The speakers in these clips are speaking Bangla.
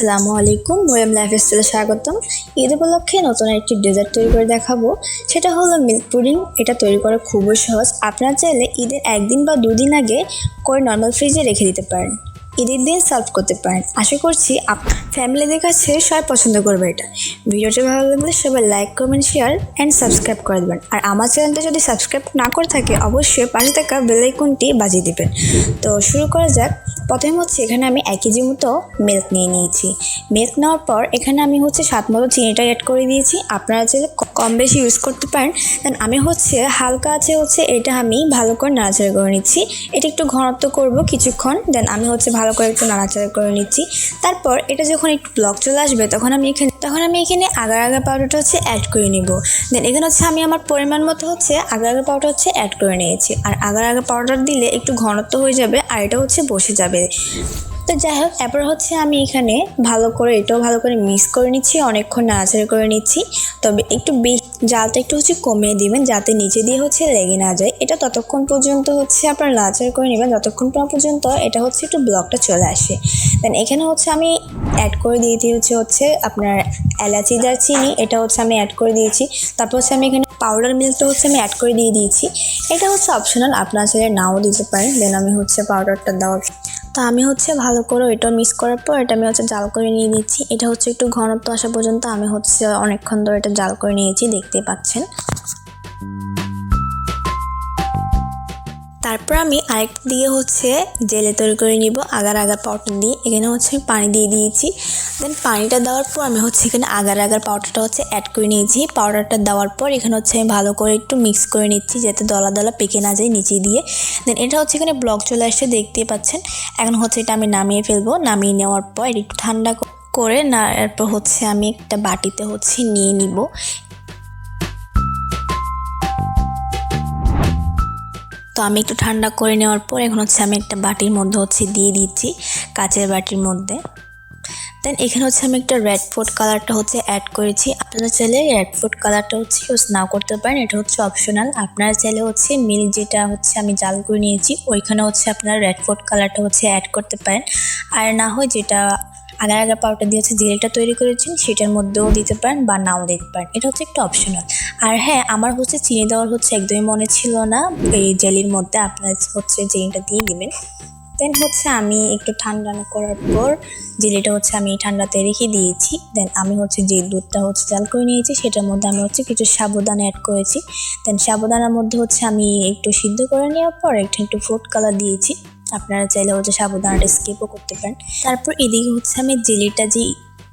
আসসালামু আলাইকুম মরিয়াম লাইফস্টাইলে স্বাগতম। ঈদ উপলক্ষে নতুন একটি ডেজার্ট তৈরি করে দেখাবো। সেটা হলো মিল্ক পুডিং এটা তৈরি করা খুবই সহজ। আপনারা চাইলে ঈদের একদিন বা দুদিন আগে করে নর্মাল ফ্রিজে রেখে দিতে পারেন। ঈদের দিন সার্ভ করতে পারেন। আশা করছি আপ ফ্যামিলিদের কাছে সবাই পছন্দ করবে এটা। ভিডিওটা ভালো লাগলে সবাই লাইক করবেন শেয়ার অ্যান্ড সাবস্ক্রাইব করে দেবেন। আর আমার চ্যানেলটা যদি সাবস্ক্রাইব না করে থাকে, অবশ্যই পাশে থাকা বেলাইকনটি বাজিয়ে দেবেন। তো শুরু করা যাক। প্রথমে হচ্ছে এখানে আমি এক কেজি মতো মিল্ক নিয়ে নিয়েছি। মিল্ক নেওয়ার পর এখানে আমি হচ্ছে স্বাদ মতো চিনিটা অ্যাড করে দিয়েছি। আপনারা ক- কম বেশি ইউজ করতে পারেন। দেন আমি হচ্ছে হালকা আছে হচ্ছে এটা আমি ভালো করে নাড়াচাড়া করে নিচ্ছি। এটা একটু ঘনত্ব করব কিছুক্ষণ। দেন আমি হচ্ছে ভালো করে একটু নাড়াচাড়া করে নিচ্ছি। তারপর এটা যখন একটু ব্লক চলে আসবে, তখন আমি এখানে তখন আমি এখানে আগার আগা পাউডারটা হচ্ছে অ্যাড করে নিব। দেন এখানে হচ্ছে আমি আমার পরিমাণ মতো হচ্ছে আগার আগা পাউডার হচ্ছে অ্যাড করে নিয়েছি। আর আগার আগা পাউডার দিলে একটু ঘনত্ব হয়ে যাবে আর এটা হচ্ছে বসে যাবে। তো যাই হোক, এরপর হচ্ছে আমি এখানে ভালো করে এটাও ভালো করে মিক্স করে নিচ্ছি, অনেকক্ষণ নাড়াচাড়া করে নিচ্ছি। তবে একটু বেশি জালটা একটু হচ্ছে কমিয়ে দিবেন যাতে নিচে দিয়ে হচ্ছে লেগে না যায়। এটা ততক্ষণ পর্যন্ত হচ্ছে আপনার নাড়াচাড়া করে নেবেন, যতক্ষণ পর্যন্ত এটা হচ্ছে একটু ব্লকটা চলে আসে। দেন এখানে হচ্ছে আমি অ্যাড করে দিয়ে দিয়েছি হচ্ছে আপনার এলাচি দারচিনি, এটা হচ্ছে আমি অ্যাড করে দিয়েছি। তারপর হচ্ছে আমি এখানে পাউডার মিল্কটা হচ্ছে আমি অ্যাড করে দিয়ে দিয়েছি। এটা হচ্ছে অপশনাল আপনার চাইলে নাও দিতে পারেন। দেন আমি হচ্ছে পাউডারটা দেওয়ার তো আমি হচ্ছে ভালো করে এটা মিক্স করার পর এটা আমি হচ্ছে জাল করে নিয়ে নিচ্ছি। এটা হচ্ছে একটু ঘনত্ব আসা পর্যন্ত আমি হচ্ছে অনেকক্ষণ ধরে এটা জাল করে নিয়েছি দেখতে পাচ্ছেন। তারপর আমি আরেক দিয়ে হচ্ছে জেলে তৈরি করে নিব, আগার আগার পাউডার দিয়ে। এখানে হচ্ছে আমি পানি দিয়ে দিয়েছি। দেন পানিটা দেওয়ার পর আমি হচ্ছে এখানে আগার আগার পাউডারটা হচ্ছে অ্যাড করে নিয়েছি। পাউডারটা দেওয়ার পর এখানে হচ্ছে আমি ভালো করে একটু মিক্স করে নিচ্ছি যাতে দলা দলা পেকে না যায় নিচে দিয়ে। দেন এটা হচ্ছে এখানে ব্লক চলে আসছে, দেখতেই পাচ্ছেন। এখন হচ্ছে এটা আমি নামিয়ে ফেলব। নামিয়ে নেওয়ার পর একটু ঠান্ডা করে না, এরপর হচ্ছে আমি একটা বাটিতে হচ্ছে নিয়ে নিব। তো আমি একটু ঠান্ডা করে নেওয়ার পর এখন হচ্ছে আমি একটা বাটির মধ্যে হচ্ছে দিয়ে দিচ্ছি কাচের বাটির মধ্যে। দেন এখানে হচ্ছে আমি একটা রেড ফুড কালারটা হচ্ছে অ্যাড করেছি। আপনারা চাইলে রেড ফুড কালারটা হচ্ছে ইউজ নাও করতে পারেন। এটা হচ্ছে অপশনাল আপনারা চাইলে হচ্ছে মিল যেটা হচ্ছে আমি জাল করে নিয়েছি, ওইখানে হচ্ছে আপনারা রেড ফুড কালারটা হচ্ছে অ্যাড করতে পারেন। আর না হয় যেটা আগার আগার পাউডার দিয়ে হচ্ছে জেলটা তৈরি করেছেন, সেটার মধ্যেও দিতে পারেন বা নাও দিতে পারেন। এটা হচ্ছে একটা অপশনাল আর হ্যাঁ আমার হচ্ছে চিনি দেওয়ার হচ্ছে একদমই মনে ছিল না। এই জেলির মধ্যে আপনার হচ্ছে চিনিটা দিয়ে দিবেন। দেন হচ্ছে আমি একটু ঠান্ডা করার পর জেলিটা হচ্ছে আমি ঠান্ডাতে রেখে দিয়েছি। দেন আমি হচ্ছে যে দুধটা হচ্ছে জাল করে নিয়েছি, সেটার মধ্যে আমি হচ্ছে কিছু সাবুদানা অ্যাড করেছি। দেন সাবুদানার মধ্যে হচ্ছে আমি একটু সিদ্ধ করে নেওয়ার পর একটু একটু ফুড কালার দিয়েছি। আপনারা চাইলে হচ্ছে সাবুদানাটা স্কিপও করতে পারেন। তারপর এদিকে হচ্ছে আমি জেলিটা যে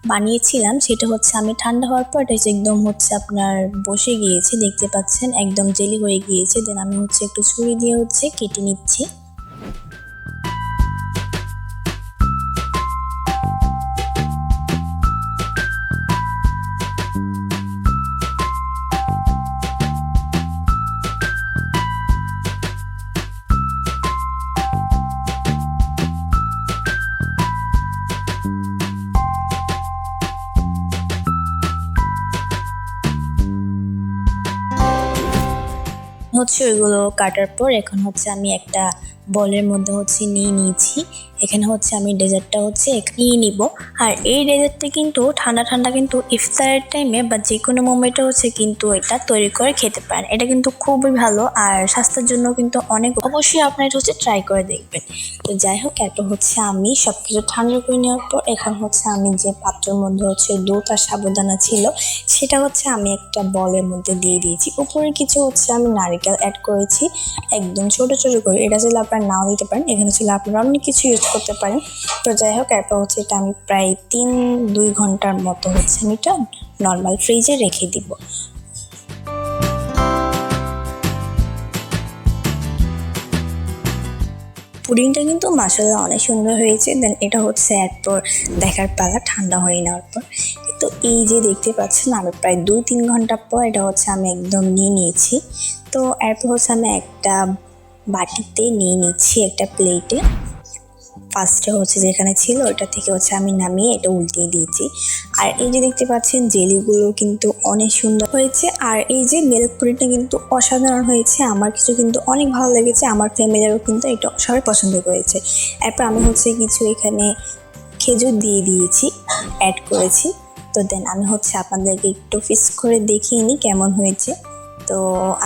বানিয়েছিলাম, সেটা হচ্ছে আমি ঠান্ডা হওয়ার পর এটা একদম হচ্ছে আপনার বসে গিয়েছে, দেখতে পাচ্ছেন, একদম জেলি হয়ে গিয়েছে। দেন আমি হচ্ছে একটু ছুরি দিয়ে হচ্ছে কেটে নিচ্ছি। হচ্ছে ওইগুলো কাটার পর এখন হচ্ছে আমি একটা বলের মধ্যে হচ্ছে নিয়ে নিয়েছি। এখানে হচ্ছে আমি ডেজার্টটা হচ্ছে নিয়ে নিব। আর এই ডেজার্টটা কিন্তু ঠান্ডা ঠান্ডা কিন্তু ইফতারের টাইমে বা যে কোনো মোমেন্টে হচ্ছে কিন্তু এটা তৈরি করে খেতে পারেন। এটা কিন্তু খুবই ভালো আর স্বাস্থ্যের জন্য কিন্তু অনেক অবশ্যই আপনার হচ্ছে ট্রাই করে দেখবেন। তো যাই হোক এত হচ্ছে আমি সব কিছু ঠান্ডা করে নেওয়ার পর এখন হচ্ছে আমি যে পাত্রের মধ্যে হচ্ছে দুধ আর সাবুদানা ছিল, সেটা হচ্ছে আমি একটা বলের মধ্যে দিয়ে দিয়েছি। উপরে কিছু হচ্ছে আমি নারিকেল অ্যাড করেছি। একদম ছোট ছোট করে। এটা ছিল আপনারা নাও দিতে পারেন। এখানে ছিল আপনারা অনেক কিছু ইউজ করতে পারেন। তো যাই হোক, এরপর হচ্ছে এটা আমি প্রায় তিন, দুই ঘণ্টার মতো হচ্ছে আমি এটা নর্মাল ফ্রিজে রেখে দিব। পুডিংটা কিন্তু মাসাল্লাহ অনেক সুন্দর হয়েছে। দেন এটা হচ্ছে এরপর দেখার পালা, ঠান্ডা হয়ে নেওয়ার পর। তো এই যে দেখতে পাচ্ছেন, আমি প্রায় দুই, তিন ঘণ্টা পর এটা হচ্ছে আমি একদম নিয়ে নিয়েছি। তো এরপর হচ্ছে আমি একটা বাটিতে নিয়ে নিচ্ছি একটা প্লেটে ফার্স্টে হচ্ছে যেখানে ছিল, ওটা থেকে হচ্ছে আমি নামিয়ে এটা উল্টিয়ে দিয়েছি। আর এই যে দেখতে পাচ্ছেন, জেলিগুলো কিন্তু অনেক সুন্দর হয়েছে। আর এই যে মিল্ক পুরিটা কিন্তু অসাধারণ হয়েছে। আমার কিছু কিন্তু অনেক ভালো লেগেছে। আমার ফ্যামিলিরও কিন্তু এটা সবাই পছন্দ করেছে। এরপর আমি হচ্ছে কিছু এখানে খেজুর দিয়ে দিয়েছি অ্যাড করেছি। তো দেন আমি হচ্ছে আপনাদেরকে একটু ফিক্স করে দেখিয়ে নিই কেমন হয়েছে। তো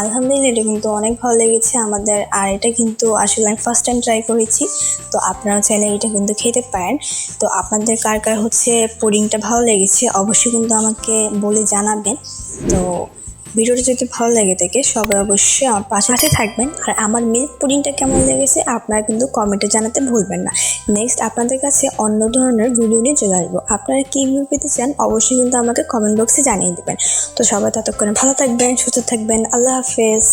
আলহামদুলিল্লাহ, এটা কিন্তু অনেক ভালো লেগেছে আমাদের, আর এটা কিন্তু আসলে আমি ফার্স্ট টাইম ট্রাই করেছি, তো আপনারা চাইলে এটা কিন্তু খেতে পারেন। তো আপনাদের কার কার হচ্ছে পুডিংটা ভালো লেগেছে, অবশ্যই কিন্তু আমাকে বলে জানাবেন। তো ভিডিওটা যদি ভালো লেগে থাকে, সবাই অবশ্যই আমার পাশে থাকবেন। আর আমার মিল্ক পুডিংটা কেমন লেগেছে, আপনারা কিন্তু কমেন্টে জানাতে ভুলবেন না। নেক্সট আপনাদের কাছে অন্য ধরনের ভিডিও নিয়ে চলে আসব। আপনারা কী ভিউ পেতে চান, অবশ্যই কিন্তু আমাকে কমেন্ট বক্সে জানিয়ে দেবেন। তো সবাই ততক্ষণে ভালো থাকবেন, সুস্থ থাকবেন। আল্লাহ হাফেজ।